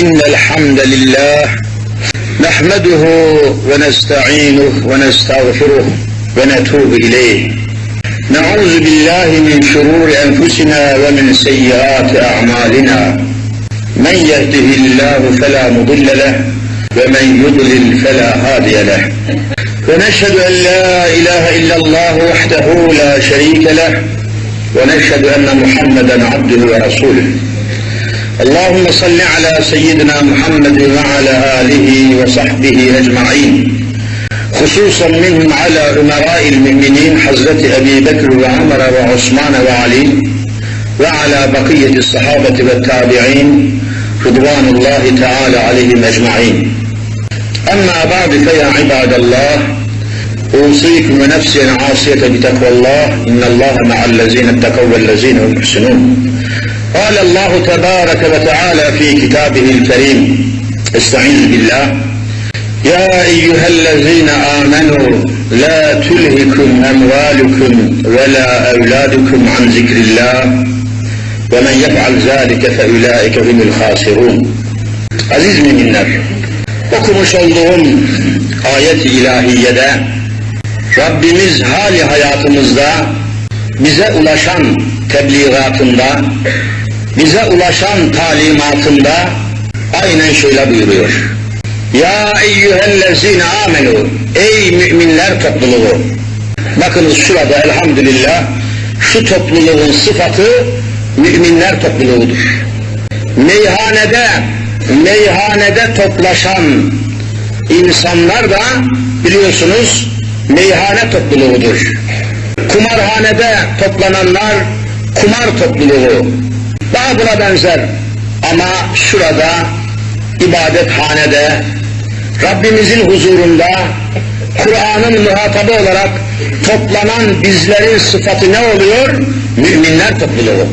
إن الحمد لله نحمده ونستعينه ونستغفره ونتوب إليه. نعوذ بالله من شرور أنفسنا ومن سيئات أعمالنا. من يهده الله فلا مضل له ومن يضلل فلا هادي له. ونشهد أن لا إله إلا الله وحده لا شريك له. ونشهد أن محمدا عبده ورسوله. اللهم صل على سيدنا محمد وعلى آله وصحبه أجمعين. خصوصا منهم على أمراء المؤمنين حضرة أبي بكر وعمر وعثمان وعلي وعلى بقية الصحابة والتابعين رضوان الله تعالى عليهم أجمعين. أما بعد فيا عباد الله أوصيكم ونفسي العاصية بتقوى الله إن الله مع الذين اتقوا والذين هم محسنون. قال الله تبارك وتعالى في كتابه الكريم استعيذ بالله يا أيها الذين آمنوا لا تلهكم أموالكم ولا أولادكم عن ذكر الله ومن يفعل ذلك فأولئك هم الخاسرون Aziz müminler, okumuş olduğum ayet-i ilahiyede Rabbimiz hali hayatımızda bize ulaşan tebliğatında, bize ulaşan talimatında aynen şöyle buyuruyor. Ya eyyühellezine amenu, ey müminler topluluğu. Bakınız şurada elhamdülillah şu topluluğun sıfatı müminler topluluğudur. Meyhanede, meyhanede toplaşan insanlar da biliyorsunuz meyhane topluluğudur. Kumarhanede toplananlar kumar topluluğu. Daha buna benzer ama şurada ibadethanede Rabbimizin huzurunda Kur'an'ın muhatabı olarak toplanan bizlerin sıfatı ne oluyor? Müminler topluluğu.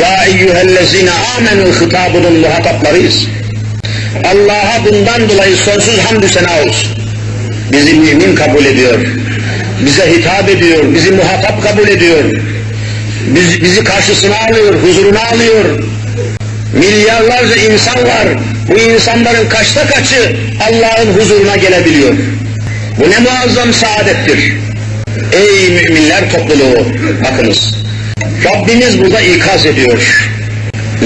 Ya eyyühellezine amenü hitabının muhataplarıyız. Allah'a bundan dolayı sonsuz hamdü sena olsun. Bizi mümin kabul ediyor. Bize hitap ediyor, bizi muhatap kabul ediyor. Biz, bizi karşısına alıyor, huzuruna alıyor. Milyarlarca insan var. Bu insanların kaçta kaçı Allah'ın huzuruna gelebiliyor. Bu ne muazzam saadettir. Ey müminler topluluğu, bakınız. Rabbimiz burada ikaz ediyor.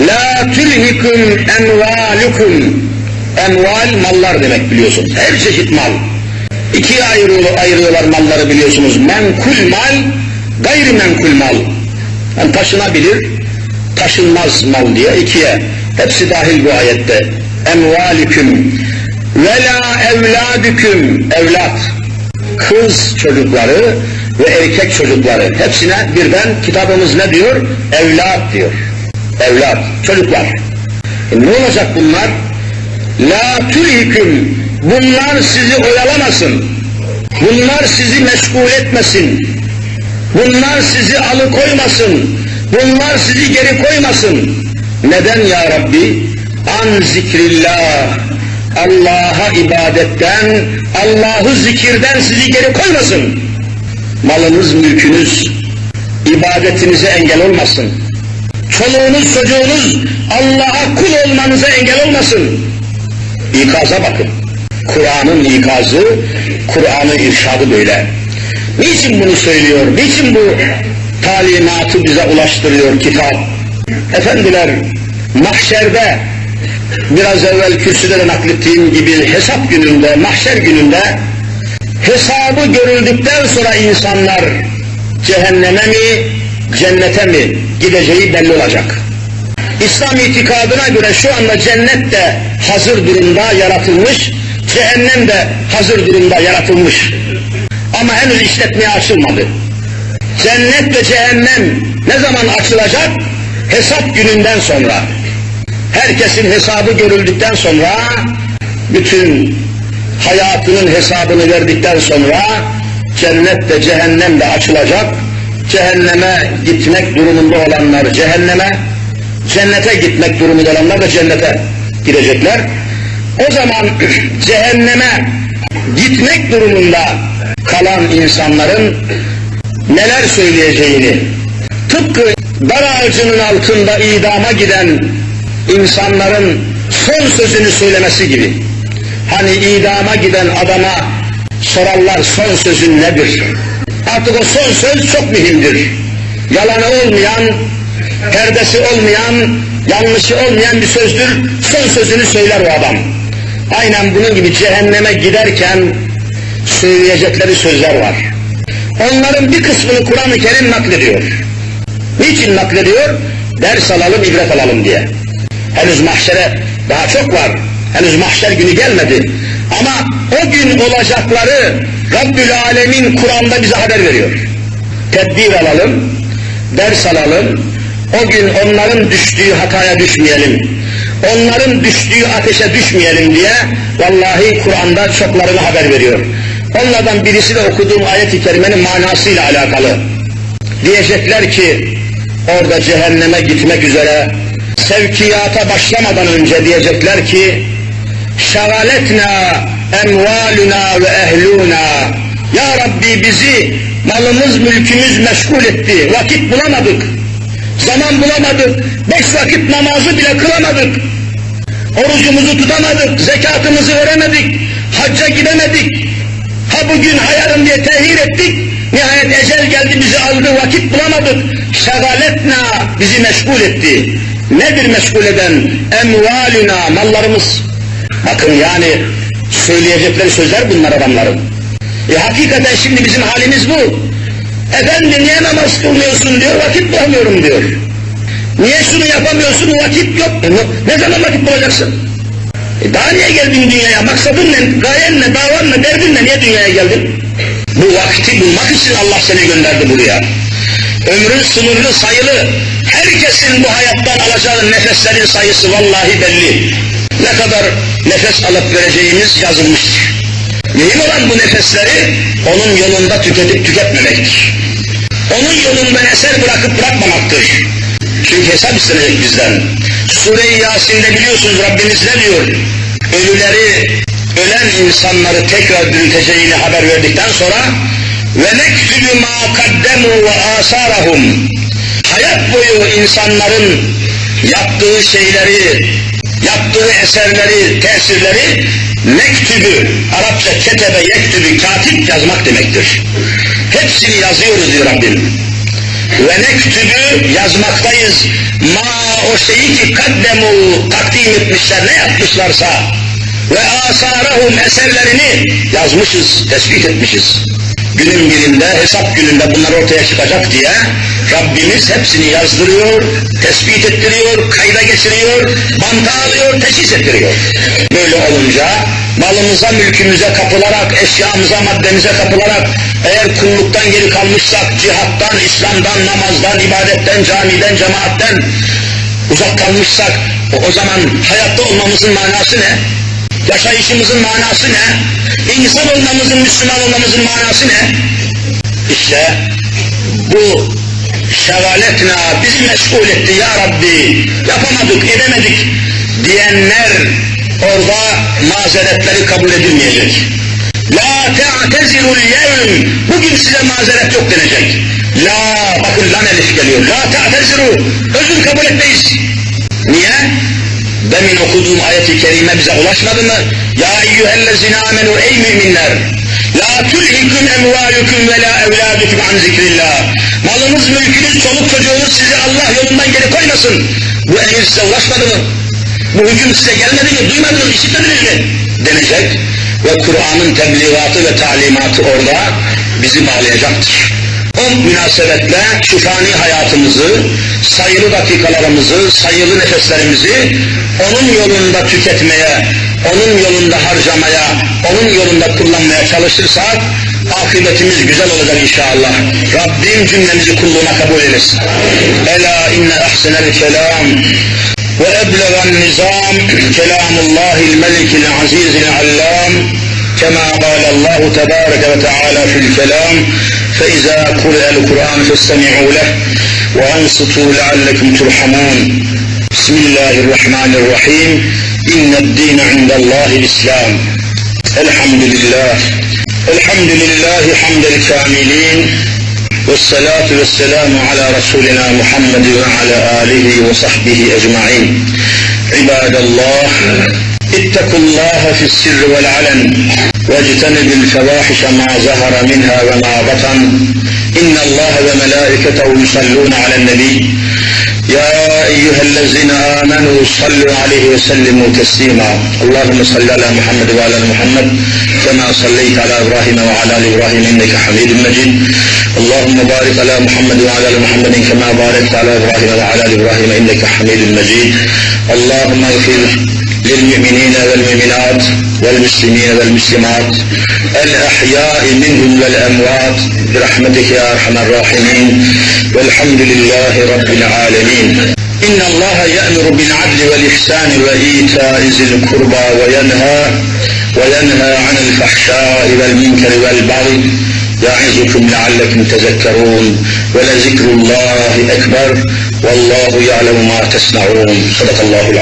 La tulhikum envalukum. Enval mallar demek biliyorsunuz. Her çeşit mal. İkiye ayırıyor, ayırıyorlar malları biliyorsunuz. Menkul mal, gayrimenkul mal. Yani taşınabilir, taşınmaz mal diye ikiye. Hepsi dahil bu ayette. Envaliküm ve la evladüküm evlat. Kız çocukları ve erkek çocukları hepsine birden kitabımız ne diyor? Evlat diyor. Evlat, çocuklar. E ne olacak bunlar? La tülhiküm bunlar sizi oyalamasın. Bunlar sizi meşgul etmesin. Bunlar sizi alıkoymasın. Bunlar sizi geri koymasın. Neden ya Rabbi? An zikrillah. Allah'a ibadetten, Allah'ı zikirden sizi geri koymasın. Malınız, mülkünüz, ibadetinize engel olmasın. Çoluğunuz, çocuğunuz Allah'a kul olmanıza engel olmasın. İkaza bakın. Kur'an'ın ikazı, Kur'an'ın irşadı böyle. Niçin bunu söylüyor? Niçin bu talimatı bize ulaştırıyor kitap? Efendiler, mahşerde biraz evvel kürsüde de naklettiğim gibi hesap gününde, mahşer gününde hesabı görüldükten sonra insanlar cehenneme mi, cennete mi gideceği belli olacak. İslam itikadına göre şu anda cennet de hazır durumda yaratılmış, cehennem de hazır durumda yaratılmış. Ama henüz işletmeye açılmadı. Cennet ve cehennem ne zaman açılacak? Hesap gününden sonra. Herkesin hesabı görüldükten sonra, bütün hayatının hesabını verdikten sonra cennet de cehennem de açılacak. Cehenneme gitmek durumunda olanlar cehenneme, cennete gitmek durumunda olanlar da cennete girecekler. O zaman cehenneme gitmek durumunda kalan insanların neler söyleyeceğini, tıpkı dar ağacının altında idama giden insanların son sözünü söylemesi gibi. Hani idama giden adama sorarlar son sözün nedir? Artık o son söz çok mühimdir. Yalanı olmayan, perdesi olmayan, yanlışı olmayan bir sözdür. Son sözünü söyler o adam. Aynen bunun gibi cehenneme giderken söyleyecekleri sözler var. Onların bir kısmını Kur'an-ı Kerim naklediyor. Niçin naklediyor? Ders alalım, ibret alalım diye. Henüz mahşere daha çok var. Henüz mahşer günü gelmedi. Ama o gün olacakları Rabbül Alemin Kur'an'da bize haber veriyor. Tedbir alalım, ders alalım. O gün onların düştüğü hataya düşmeyelim. Onların düştüğü ateşe düşmeyelim diye vallahi Kur'an'da çoklarını haber veriyor. Onlardan birisi de okuduğum ayet-i kerimenin manasıyla alakalı. Diyecekler ki orada cehenneme gitmek üzere sevkiyata başlamadan önce diyecekler ki şagaletna emvaluna ve ehluna. Ya Rabbi bizi malımız mülkümüz meşgul etti. Vakit bulamadık. Zaman bulamadık. Beş vakit namazı bile kılamadık. Orucumuzu tutamadık. Zekatımızı veremedik. Hacca gidemedik ha bugün hayalım diye tehir ettik nihayet ecel geldi bizi aldı vakit bulamadık şagaletna bizi meşgul etti nedir meşgul eden emvalina mallarımız Bakın yani söyleyecekleri sözler bunlar adamların. E hakikaten şimdi bizim halimiz bu. Efendi niye namaz kılmıyorsun diyor, vakit bulamıyorum diyor. Niye şunu yapamıyorsun, vakit yok. E, ne zaman vakit bulacaksın? E daha niye geldin dünyaya? Maksadın ne, gayen ne, davan ne, derdin ne, niye dünyaya geldin? Bu vakti bulmak için Allah seni gönderdi buraya. Ömrün sınırlı, sayılı. Herkesin bu hayattan alacağı nefeslerin sayısı vallahi belli ne kadar nefes alıp vereceğimiz yazılmıştır. Mühim olan bu nefesleri onun yolunda tüketip tüketmemektir. Onun yolunda eser bırakıp bırakmamaktır. Çünkü hesap istenecek bizden. Sure-i Yasin'de biliyorsunuz Rabbimiz ne diyor? Ölüleri, ölen insanları tekrar dirilteceğini haber verdikten sonra ve nektülü ma kaddemu ve asarahum hayat boyu insanların yaptığı şeyleri, yaptığı eserleri, tesirleri mektübü, Arapça ketebe yektübü, katip yazmak demektir. Hepsini yazıyoruz diyor Rabbim. Ve nektübü yazmaktayız. Ma o şeyi ki kaddemu takdim etmişler, ne yapmışlarsa ve asarahum eserlerini yazmışız, tespit etmişiz. Günün birinde, hesap gününde bunlar ortaya çıkacak diye Rabbimiz hepsini yazdırıyor, tespit ettiriyor, kayda geçiriyor, banta alıyor, teşhis ettiriyor. Böyle olunca malımıza, mülkümüze kapılarak, eşyamıza, maddemize kapılarak eğer kulluktan geri kalmışsak, cihattan, İslam'dan, namazdan, ibadetten, camiden, cemaatten uzak kalmışsak o, zaman hayatta olmamızın manası ne? Yaşayışımızın manası ne? İnsan olmamızın, Müslüman olmamızın manası ne? İşte bu şegaletna bizi meşgul etti ya Rabbi yapamadık edemedik diyenler orada mazeretleri kabul edilmeyecek. La te'tezirul yevm bugün size mazeret yok denecek. La bakın lan elif geliyor. La te'teziru özür kabul etmeyiz. Niye? Demin okuduğum ayeti kerime bize ulaşmadı mı? Ya eyyühellezine amenu ey müminler La tulhikum emvalukum ve la evladukum an zikrillah. Malınız, mülkünüz, çoluk çocuğunuz sizi Allah yolundan geri koymasın. Bu emir size ulaşmadı mı? Bu hüküm size gelmedi mi? Duymadınız? İşitmediniz mi? Denecek. Ve Kur'an'ın tebliğatı ve talimatı orada bizi bağlayacaktır O münasebetle şu fani hayatımızı, sayılı dakikalarımızı, sayılı nefeslerimizi onun yolunda tüketmeye, onun yolunda harcamaya, onun yolunda kullanmaya çalışırsak akıbetimiz güzel olacak inşallah. Rabbim cümlemizi kulluğuna kabul eylesin. Ela inne ahsenel kelam ve eblegan nizam kelamullahil melikil azizil allam كما قال الله تبارك وتعالى في الكلام فإذا قرأ القرآن فاستمعوا له وأنصتوا لعلكم ترحمون. بسم الله الرحمن الرحيم. إن الدين عند الله الإسلام. الحمد لله. الحمد لله حمد الكاملين. والصلاة والسلام على رسولنا محمد وعلى آله وصحبه أجمعين. عباد الله اتقوا الله في السر والعلن. واجتنبوا الفواحش ما ظهر منها وما بطن. إن الله وملائكته يصلون على النبي. يا أيها الذين آمنوا صلوا عليه وسلموا تسليما. اللهم صل على محمد وعلى محمد كما صليت على إبراهيم وعلى آل إبراهيم إنك حميد مجيد. اللهم بارك على محمد وعلى آل محمد كما باركت على إبراهيم وعلى آل إبراهيم إنك حميد مجيد. اللهم اغفر للمؤمنين والمؤمنات. والمسلمين والمسلمات الأحياء منهم والأموات برحمتك يا أرحم الراحمين والحمد لله رب العالمين. إن الله يأمر بالعدل والإحسان وإيتاء ذي القربى وينهى وينهى عن الفحشاء والمنكر والبغي. يعظكم لعلكم تذكرون ولذكر الله أكبر والله يعلم ما تصنعون. صدق الله العظيم.